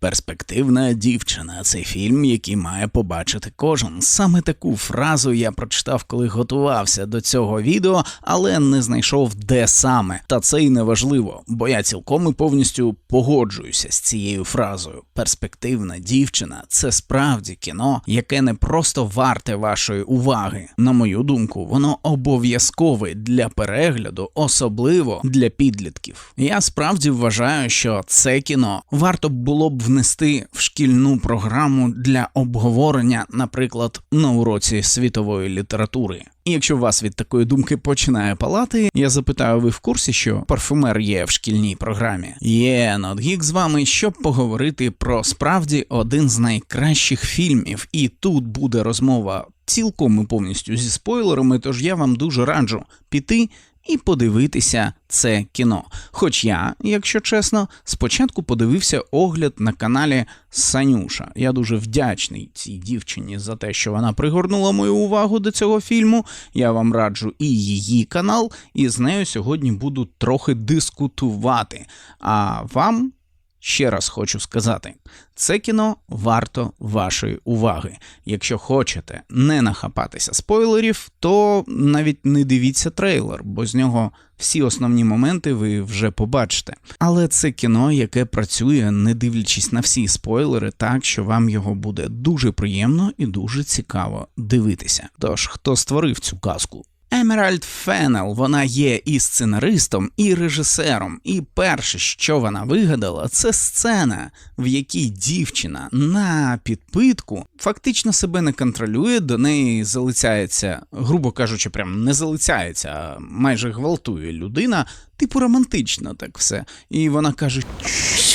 Перспективна дівчина це фільм, який має побачити кожен. Саме таку фразу я прочитав, коли готувався до цього відео, але не знайшов де саме. Та це й не важливо, бо я цілком і повністю погоджуюся з цією фразою. Перспективна дівчина це справді кіно, яке не просто варте вашої уваги. На мою думку, воно обов'язкове для перегляду, особливо для підлітків. Я справді вважаю, що це кіно варто було б внести в шкільну програму для обговорення, наприклад, на уроці світової літератури. І якщо вас від такої думки починає палати, я запитаю, ви в курсі, що парфюмер є в шкільній програмі? Є Нотгік з вами, щоб поговорити про справді один з найкращих фільмів, і тут буде розмова цілком і повністю зі спойлерами. Тож я вам дуже раджу піти і подивитися це кіно. Хоч я, якщо чесно, спочатку подивився огляд на каналі Санюша. Я дуже вдячний цій дівчині за те, що вона пригорнула мою увагу до цього фільму. Я вам раджу і її канал, і з нею сьогодні буду трохи дискутувати. А вам. Ще раз хочу сказати, це кіно варто вашої уваги. Якщо хочете не нахапатися спойлерів, то навіть не дивіться трейлер, бо з нього всі основні моменти ви вже побачите. Але це кіно, яке працює, не дивлячись на всі спойлери, так що вам його буде дуже приємно і дуже цікаво дивитися. Тож, хто створив цю казку? Емеральд Феннел, вона є і сценаристом, і режисером. І перше, що вона вигадала, це сцена, в якій дівчина на підпитку фактично себе не контролює, до неї залицяється, грубо кажучи, прям не залицяється, а майже гвалтує людина, типу романтично так все. І вона каже,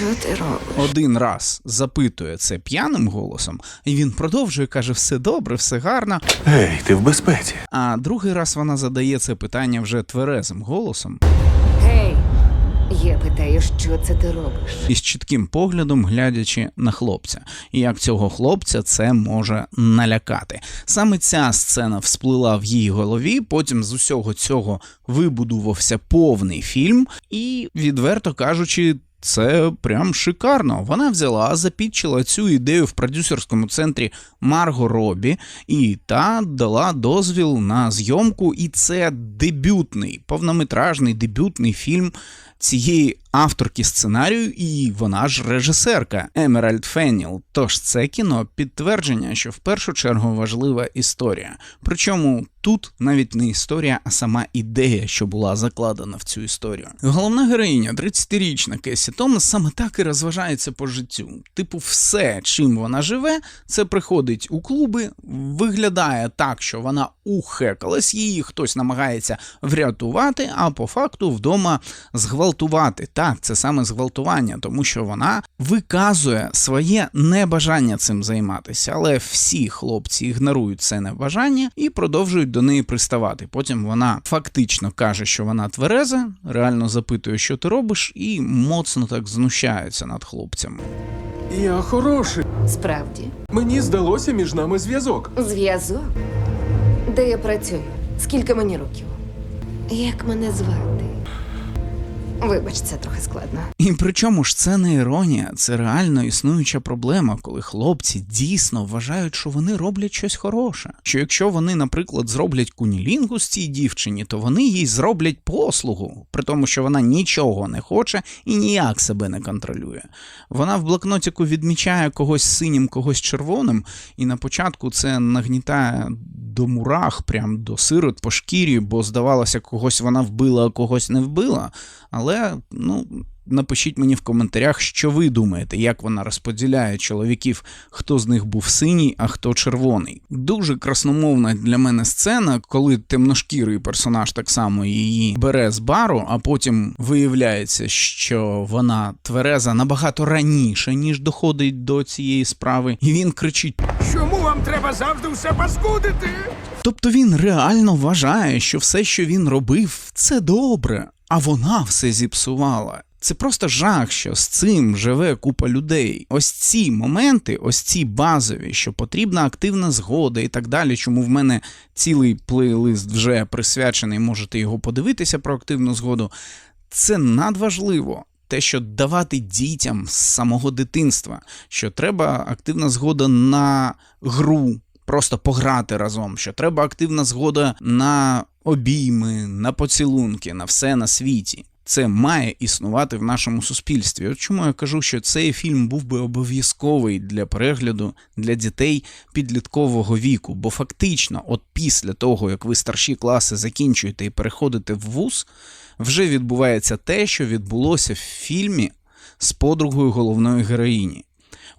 Що ти робиш? один раз запитує це п'яним голосом, і він продовжує, каже, все добре, все гарно. Ей, ти в безпеці. А другий раз вона задає це питання вже тверезим голосом Гей, я питаю, що це ти робиш? і з чітким поглядом глядячи на хлопця, і як цього хлопця це може налякати. Саме ця сцена всплила в її голові. Потім з усього цього вибудувався повний фільм, і відверто кажучи. Це прям шикарно. Вона взяла, запітчила цю ідею в продюсерському центрі Марго Робі, і та дала дозвіл на зйомку. І це дебютний, повнометражний дебютний фільм цієї авторки сценарію, і вона ж режисерка Емеральд Фенніл. Тож це кіно підтвердження, що в першу чергу важлива історія. Причому тут навіть не історія, а сама ідея, що була закладена в цю історію. Головна героїня, 30-річна Кесі Томас, саме так і розважається по життю. Типу, все, чим вона живе, це приходить у клуби, виглядає так, що вона ухекалась, її хтось намагається врятувати, а по факту вдома зґвалтувати. Так, це саме зґвалтування, тому що вона виказує своє небажання цим займатися, але всі хлопці ігнорують це небажання і продовжують до неї приставати. Потім вона фактично каже, що вона твереза, реально запитує, що ти робиш, і моцно так знущається над хлопцями. Я хороший. Справді, Мені здалося між нами зв'язок. зв'язок. Де я працюю? Скільки мені років? Як мене звати? Вибач, це трохи складно. І причому ж це не іронія, це реально існуюча проблема, коли хлопці дійсно вважають, що вони роблять щось хороше. Що якщо вони, наприклад, зроблять кунілінгу з цій дівчині, то вони їй зроблять послугу, при тому, що вона нічого не хоче і ніяк себе не контролює. Вона в блокнотику відмічає когось синім, когось червоним, і на початку це нагнітає до мурах, прям до сирот по шкірі, бо здавалося, когось вона вбила, а когось не вбила. Але ну. Напишіть мені в коментарях, що ви думаєте, як вона розподіляє чоловіків, хто з них був синій, а хто червоний. Дуже красномовна для мене сцена, коли темношкірий персонаж так само її бере з бару, а потім виявляється, що вона твереза набагато раніше, ніж доходить до цієї справи, і він кричить: Чому вам треба завжди все паскудити? Тобто він реально вважає, що все, що він робив, це добре, а вона все зіпсувала. Це просто жах, що з цим живе купа людей. Ось ці моменти, ось ці базові, що потрібна активна згода і так далі. Чому в мене цілий плейлист вже присвячений, можете його подивитися про активну згоду. Це надважливо. те, що давати дітям з самого дитинства, що треба активна згода на гру, просто пограти разом, що треба активна згода на обійми, на поцілунки, на все на світі. Це має існувати в нашому суспільстві. От чому я кажу, що цей фільм був би обов'язковий для перегляду для дітей підліткового віку. Бо фактично, от після того, як ви старші класи закінчуєте і переходите в вуз, вже відбувається те, що відбулося в фільмі з подругою головної героїні.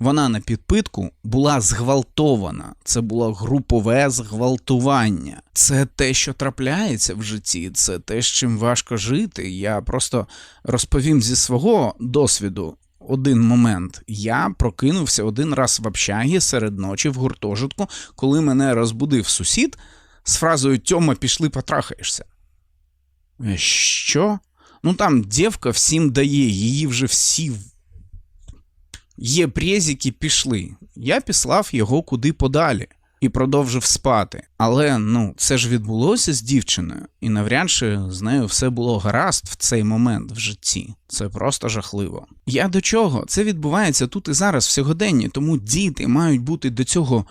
Вона на підпитку була зґвалтована. Це було групове зґвалтування. Це те, що трапляється в житті, це те, з чим важко жити. Я просто розповім зі свого досвіду. Один момент. Я прокинувся один раз в общагі серед ночі в гуртожитку, коли мене розбудив сусід з фразою Тьома, пішли потрахаєшся. Е, Що? Ну там дівка всім дає, її вже всі Є презики пішли. Я післав його куди подалі і продовжив спати. Але ну це ж відбулося з дівчиною, і навряд чи з нею все було гаразд в цей момент в житті. Це просто жахливо. Я до чого? Це відбувається тут і зараз в сьогоденні, тому діти мають бути до цього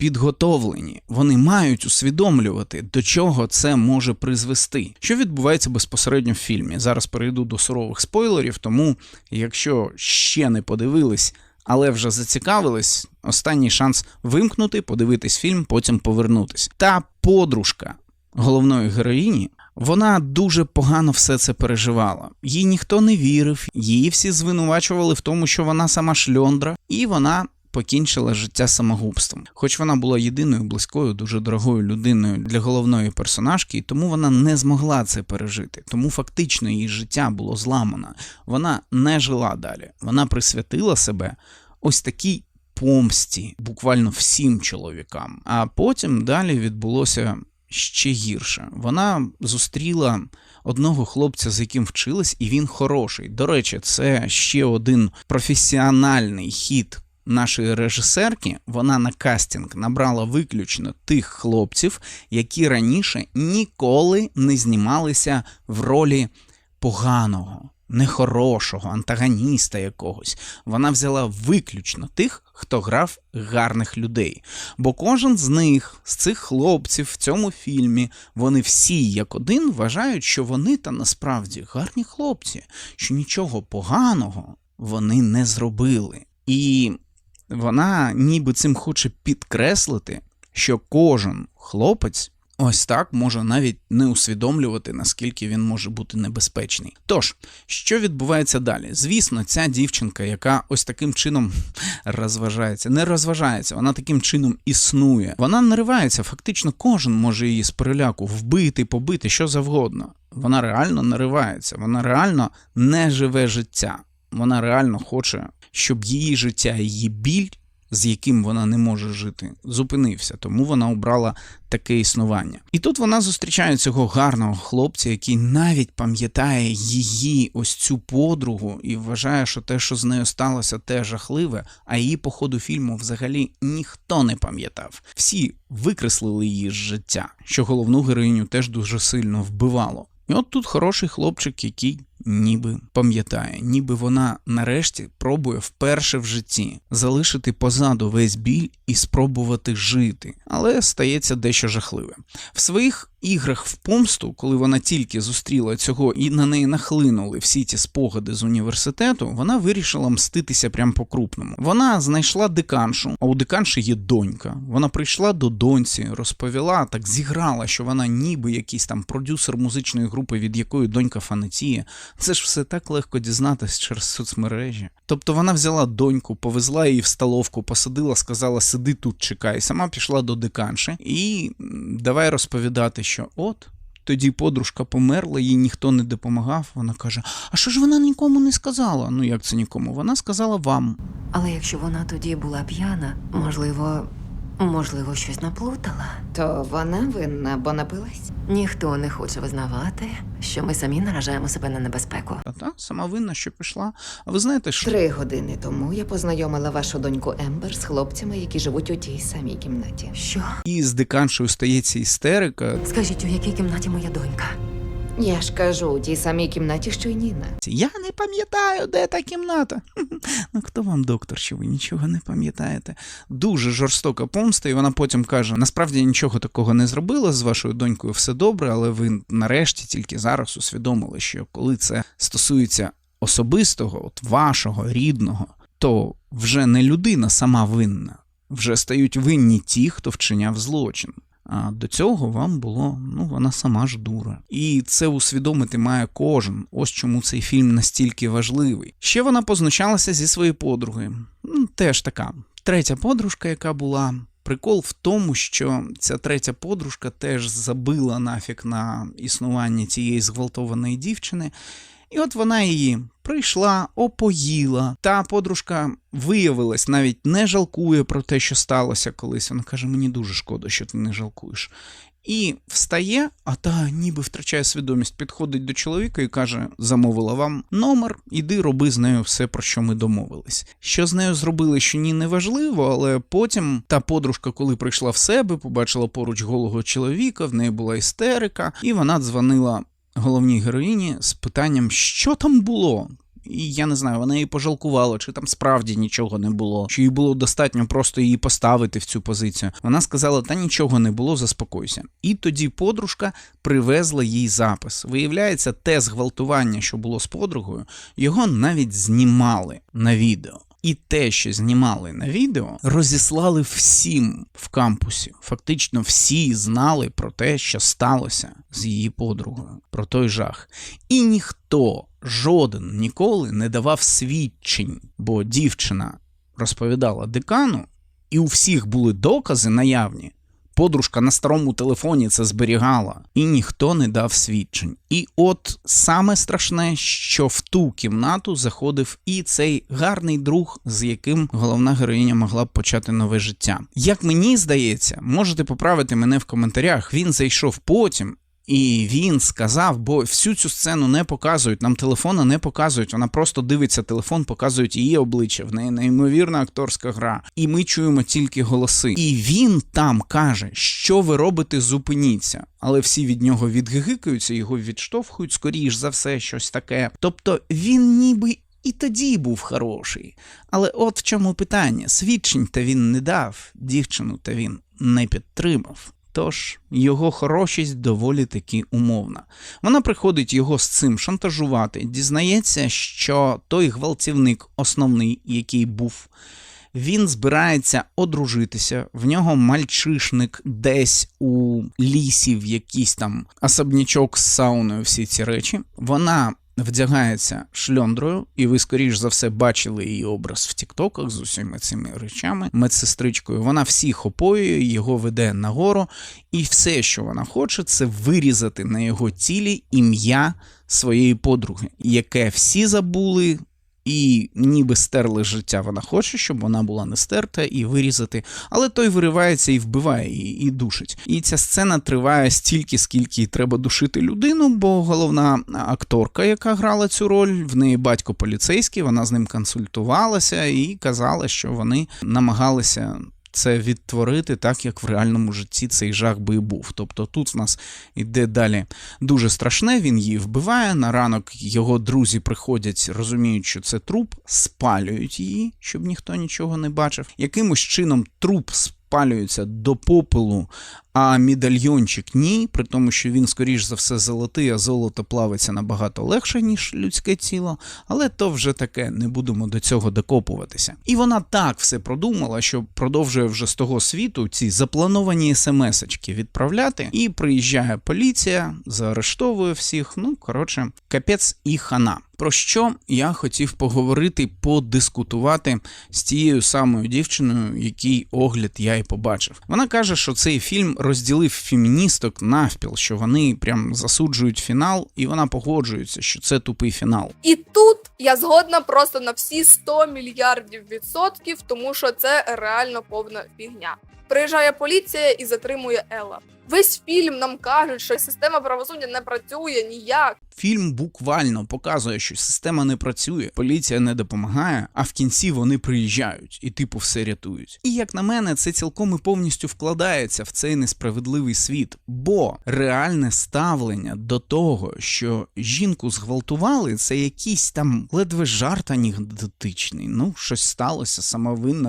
підготовлені. Вони мають усвідомлювати, до чого це може призвести. Що відбувається безпосередньо в фільмі. Зараз перейду до сурових спойлерів, тому якщо ще не подивились, але вже зацікавились, останній шанс вимкнути, подивитись фільм, потім повернутись. Та подружка головної героїні. Вона дуже погано все це переживала. Їй ніхто не вірив, її всі звинувачували в тому, що вона сама шльондра, і вона покінчила життя самогубством. Хоч вона була єдиною близькою, дуже дорогою людиною для головної персонажки, і тому вона не змогла це пережити. Тому фактично її життя було зламано. Вона не жила далі. Вона присвятила себе ось такій помсті, буквально всім чоловікам. А потім далі відбулося ще гірше. Вона зустріла одного хлопця, з яким вчилась, і він хороший. До речі, це ще один професіональний хід нашої режисерки. Вона на кастинг набрала виключно тих хлопців, які раніше ніколи не знімалися в ролі поганого. Нехорошого, антагоніста якогось. Вона взяла виключно тих, хто грав гарних людей. Бо кожен з них, з цих хлопців в цьому фільмі, вони всі як один вважають, що вони та насправді гарні хлопці, що нічого поганого вони не зробили. І вона ніби цим хоче підкреслити, що кожен хлопець. Ось так може навіть не усвідомлювати, наскільки він може бути небезпечний. Тож, що відбувається далі? Звісно, ця дівчинка, яка ось таким чином розважається, не розважається, вона таким чином існує. Вона наривається, фактично кожен може її з переляку вбити, побити, що завгодно. Вона реально наривається, вона реально не живе життя. Вона реально хоче, щоб її життя, її біль з яким вона не може жити, зупинився, тому вона обрала таке існування. І тут вона зустрічає цього гарного хлопця, який навіть пам'ятає її, ось цю подругу, і вважає, що те, що з нею сталося, те жахливе, а її по ходу фільму взагалі ніхто не пам'ятав. Всі викреслили її з життя, що головну героїню теж дуже сильно вбивало. І от тут хороший хлопчик, який ніби пам'ятає, ніби вона нарешті пробує вперше в житті залишити позаду весь біль і спробувати жити, але стається дещо жахливе. В своїх іграх в помсту, коли вона тільки зустріла цього і на неї нахлинули всі ті спогади з університету, вона вирішила мститися прям по-крупному. Вона знайшла деканшу, а у деканші є донька. Вона прийшла до доньці, розповіла, так зіграла, що вона ніби якийсь там продюсер музичної групи, від якої донька фанатіє. Це ж все так легко дізнатись через соцмережі. Тобто вона взяла доньку, повезла її в столовку, посадила, сказала, сиди тут, чекай. Сама пішла до деканші і давай розповідати, що от. Тоді подружка померла, їй ніхто не допомагав. Вона каже: А що ж вона нікому не сказала? Ну як це нікому? Вона сказала вам. Але якщо вона тоді була п'яна, можливо, можливо, щось наплутала. То вона винна, бо напилась. Ніхто не хоче визнавати, що ми самі наражаємо себе на небезпеку. Та та сама винна, що пішла. А ви знаєте, що Три години тому я познайомила вашу доньку Ембер з хлопцями, які живуть у тій самій кімнаті. Що? і з деканшою стається істерика. Скажіть, у якій кімнаті моя донька? Я ж кажу, у тій самій кімнаті, що й Ніна. Я не пам'ятаю, де та кімната. Ну хто вам доктор, що ви нічого не пам'ятаєте? Дуже жорстока помста, і вона потім каже: насправді нічого такого не зробила з вашою донькою, все добре, але ви нарешті тільки зараз усвідомили, що коли це стосується особистого, от вашого рідного, то вже не людина сама винна, вже стають винні ті, хто вчиняв злочин. А до цього вам було, ну вона сама ж дура. І це усвідомити має кожен. Ось чому цей фільм настільки важливий. Ще вона познущалася зі своєю подругою. Ну, Теж така третя подружка, яка була. Прикол в тому, що ця третя подружка теж забила нафік на існування цієї зґвалтованої дівчини. І от вона її прийшла, опоїла. Та подружка виявилась, навіть не жалкує про те, що сталося колись. Вона каже: мені дуже шкода, що ти не жалкуєш. І встає, а та ніби втрачає свідомість, підходить до чоловіка і каже: замовила вам номер, іди роби з нею все, про що ми домовились. Що з нею зробили, що ні, не важливо, але потім та подружка, коли прийшла в себе, побачила поруч голого чоловіка, в неї була істерика, і вона дзвонила головній героїні з питанням, що там було. І я не знаю, вона її пожалкувала, чи там справді нічого не було, чи їй було достатньо просто її поставити в цю позицію. Вона сказала: та нічого не було, заспокойся. І тоді подружка привезла їй запис. Виявляється, те зґвалтування, що було з подругою, його навіть знімали на відео. І те, що знімали на відео, розіслали всім в кампусі. Фактично всі знали про те, що сталося з її подругою, про той жах. І ніхто, жоден ніколи не давав свідчень, бо дівчина розповідала декану, і у всіх були докази наявні. Подружка на старому телефоні це зберігала, і ніхто не дав свідчень. І от саме страшне, що в ту кімнату заходив і цей гарний друг, з яким головна героїня могла б почати нове життя. Як мені здається, можете поправити мене в коментарях. Він зайшов потім. І він сказав, бо всю цю сцену не показують, нам телефона не показують. Вона просто дивиться телефон, показують її обличчя. В неї неймовірна акторська гра. І ми чуємо тільки голоси. І він там каже, що ви робите, зупиніться. Але всі від нього відгигикаються, його відштовхують, скоріш за все, щось таке. Тобто він ніби. І тоді був хороший. Але от в чому питання: свідчень та він не дав, дівчину та він не підтримав. Тож його хорошість доволі таки умовна. Вона приходить його з цим шантажувати, дізнається, що той гвалтівник, основний, який був, він збирається одружитися. В нього мальчишник десь у лісі, в якийсь там особнячок з сауною, всі ці речі. Вона вдягається шльондрою, і ви, скоріш за все, бачили її образ в Тіктоках з усіма цими речами, медсестричкою. Вона всіх опоює, його веде нагору, і все, що вона хоче, це вирізати на його тілі ім'я своєї подруги, яке всі забули. І ніби стерли життя. Вона хоче, щоб вона була не стерта і вирізати. Але той виривається і вбиває її, і душить. І ця сцена триває стільки, скільки треба душити людину, бо головна акторка, яка грала цю роль, в неї батько поліцейський, вона з ним консультувалася і казала, що вони намагалися. Це відтворити так, як в реальному житті цей жах би і був. Тобто тут в нас іде далі дуже страшне, він її вбиває. На ранок його друзі приходять, розуміють, що це труп, спалюють її, щоб ніхто нічого не бачив. Якимось чином труп спалюється до попелу, а медальйончик ні, при тому, що він, скоріш за все, золотий, а золото плавиться набагато легше, ніж людське тіло. Але то вже таке, не будемо до цього докопуватися. І вона так все продумала, що продовжує вже з того світу ці заплановані смс-очки відправляти. І приїжджає поліція, заарештовує всіх. Ну, коротше, капець і хана. Про що я хотів поговорити, подискутувати з тією самою дівчиною, який огляд я і побачив. Вона каже, що цей фільм розділив феміністок навпіл, що вони прям засуджують фінал, і вона погоджується, що це тупий фінал. І тут я згодна просто на всі 100 мільярдів відсотків, тому що це реально повна фігня. Приїжджає поліція і затримує Елла. Весь фільм нам кажуть, що система правосуддя не працює ніяк. Фільм буквально показує, що система не працює, поліція не допомагає, а в кінці вони приїжджають і типу все рятують. І як на мене, це цілком і повністю вкладається в цей несправедливий світ, бо реальне ставлення до того, що жінку зґвалтували, це якийсь там ледве жарт анекдотичний. Ну, щось сталося, самовинна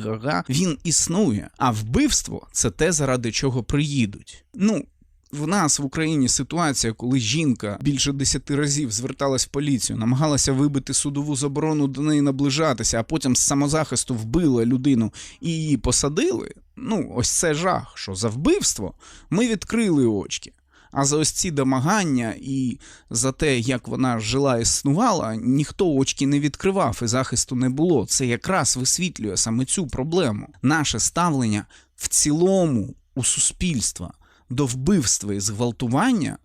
га-га. Він існує. А вбивство це те, заради чого приїдуть. Ну. В нас в Україні ситуація, коли жінка більше десяти разів зверталась в поліцію, намагалася вибити судову заборону до неї наближатися, а потім з самозахисту вбила людину і її посадили. Ну, ось це жах, що за вбивство ми відкрили очки. А за ось ці домагання і за те, як вона жила існувала, ніхто очки не відкривав і захисту не було. Це якраз висвітлює саме цю проблему. Наше ставлення в цілому у суспільства до вбивства і зґвалтування,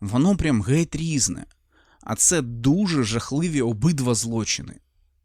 воно прям геть різне. А це дуже жахливі обидва злочини.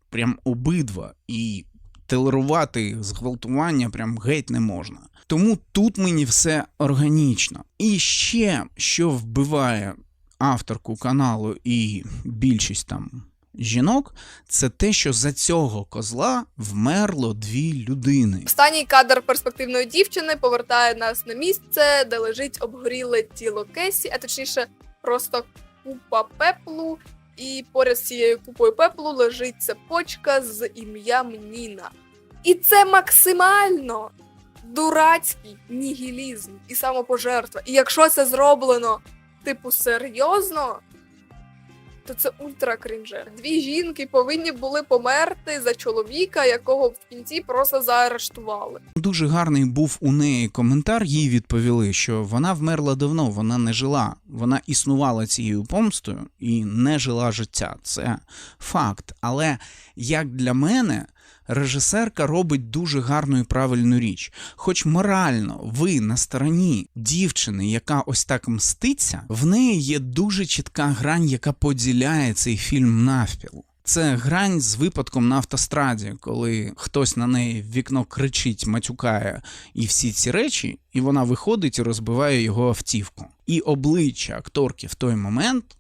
Прям обидва. І толерувати зґвалтування прям геть не можна. Тому тут мені все органічно. І ще, що вбиває авторку каналу і більшість там жінок, це те, що за цього козла вмерло дві людини. Останній кадр перспективної дівчини повертає нас на місце, де лежить обгоріле тіло Кесі, а точніше, просто купа пеплу. І поряд з цією купою пеплу лежить цепочка з ім'ям Ніна. І це максимально дурацький нігілізм і самопожертва. І якщо це зроблено, типу, серйозно, то це ультра крінже. Дві жінки повинні були померти за чоловіка, якого в кінці просто заарештували. Дуже гарний був у неї коментар. Їй відповіли, що вона вмерла давно, вона не жила. Вона існувала цією помстою і не жила життя. Це факт. Але як для мене. Режисерка робить дуже гарну і правильну річ. Хоч морально ви на стороні дівчини, яка ось так мститься, в неї є дуже чітка грань, яка поділяє цей фільм навпіл. Це грань з випадком на автостраді, коли хтось на неї в вікно кричить, матюкає і всі ці речі, і вона виходить і розбиває його автівку. І обличчя акторки в той момент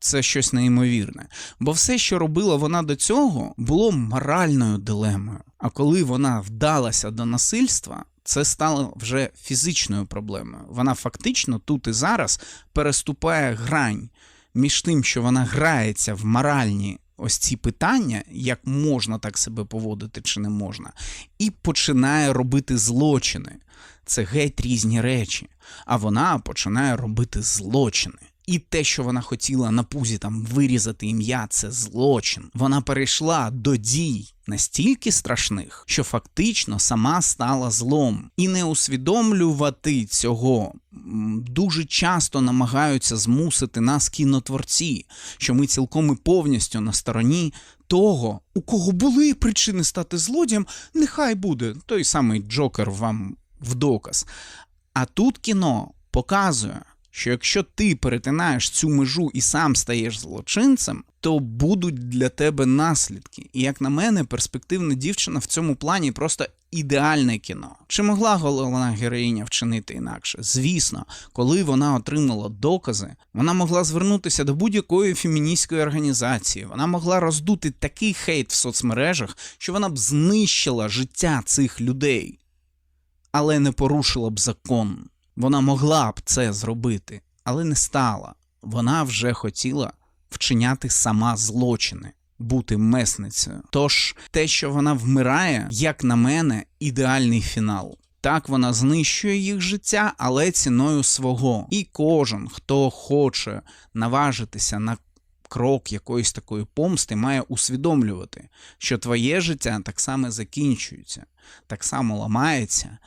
це щось неймовірне. Бо все, що робила вона до цього, було моральною дилемою. А коли вона вдалася до насильства, це стало вже фізичною проблемою. Вона фактично тут і зараз переступає грань між тим, що вона грається в моральні ось ці питання, як можна так себе поводити чи не можна, і починає робити злочини. Це геть різні речі. А вона починає робити злочини. І те, що вона хотіла на пузі там вирізати ім'я, це злочин. Вона перейшла до дій настільки страшних, що фактично сама стала злом. І не усвідомлювати цього дуже часто намагаються змусити нас кінотворці, що ми цілком і повністю на стороні того, у кого були причини стати злодієм, нехай буде той самий Джокер вам в доказ. А тут кіно показує, що якщо ти перетинаєш цю межу і сам стаєш злочинцем, то будуть для тебе наслідки. І як на мене, перспективна дівчина в цьому плані просто ідеальне кіно. Чи могла головна героїня вчинити інакше? Звісно, коли вона отримала докази, вона могла звернутися до будь-якої феміністської організації. Вона могла роздути такий хейт в соцмережах, що вона б знищила життя цих людей, але не порушила б закон. Вона могла б це зробити, але не стала. Вона вже хотіла вчиняти сама злочини, бути месницею. Тож те, що вона вмирає, як на мене, ідеальний фінал. Так вона знищує їх життя, але ціною свого. І кожен, хто хоче наважитися на крок якоїсь такої помсти, має усвідомлювати, що твоє життя так само закінчується, так само ламається,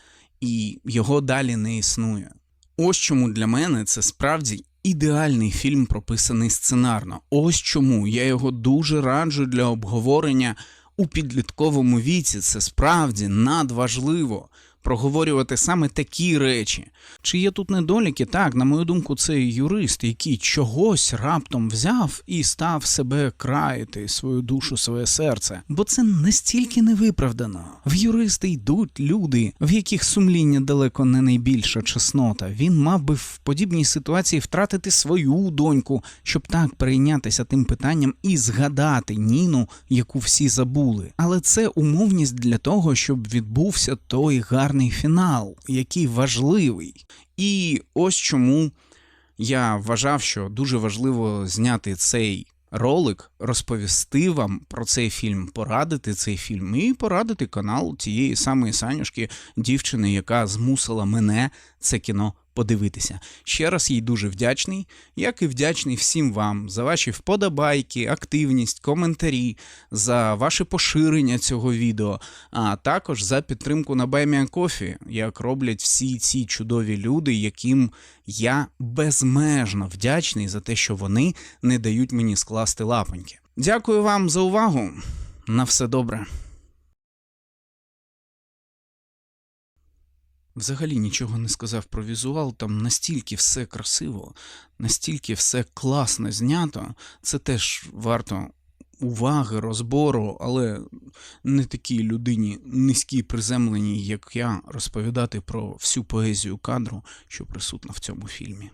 і його далі не існує. Ось чому для мене це справді ідеальний фільм, прописаний сценарно. Ось чому я його дуже раджу для обговорення у підлітковому віці. Це справді надважливо проговорювати саме такі речі. Чи є тут недоліки? Так, на мою думку, це юрист, який чогось раптом взяв і став себе краяти свою душу, своє серце. Бо це настільки невиправдано. В юристи йдуть люди, в яких сумління далеко не найбільша чеснота. Він мав би в подібній ситуації втратити свою доньку, щоб так перейнятися тим питанням і згадати Ніну, яку всі забули. Але це умовність для того, щоб відбувся той гарний фінал, який важливий. І ось чому я вважав, що дуже важливо зняти цей ролик, розповісти вам про цей фільм, порадити цей фільм і порадити канал тієї самої Санюшки, дівчини, яка змусила мене це кіно подивитися. Ще раз їй дуже вдячний, як і вдячний всім вам за ваші вподобайки, активність, коментарі, за ваше поширення цього відео, а також за підтримку на BuyMeACoffee, як роблять всі ці чудові люди, яким я безмежно вдячний за те, що вони не дають мені скласти лапоньки. Дякую вам за увагу. На все добре. Взагалі нічого не сказав про візуал, там настільки все красиво, настільки все класно знято. Це теж варто уваги, розбору, але не такій людині низькій приземленій, як я, розповідати про всю поезію кадру, що присутна в цьому фільмі.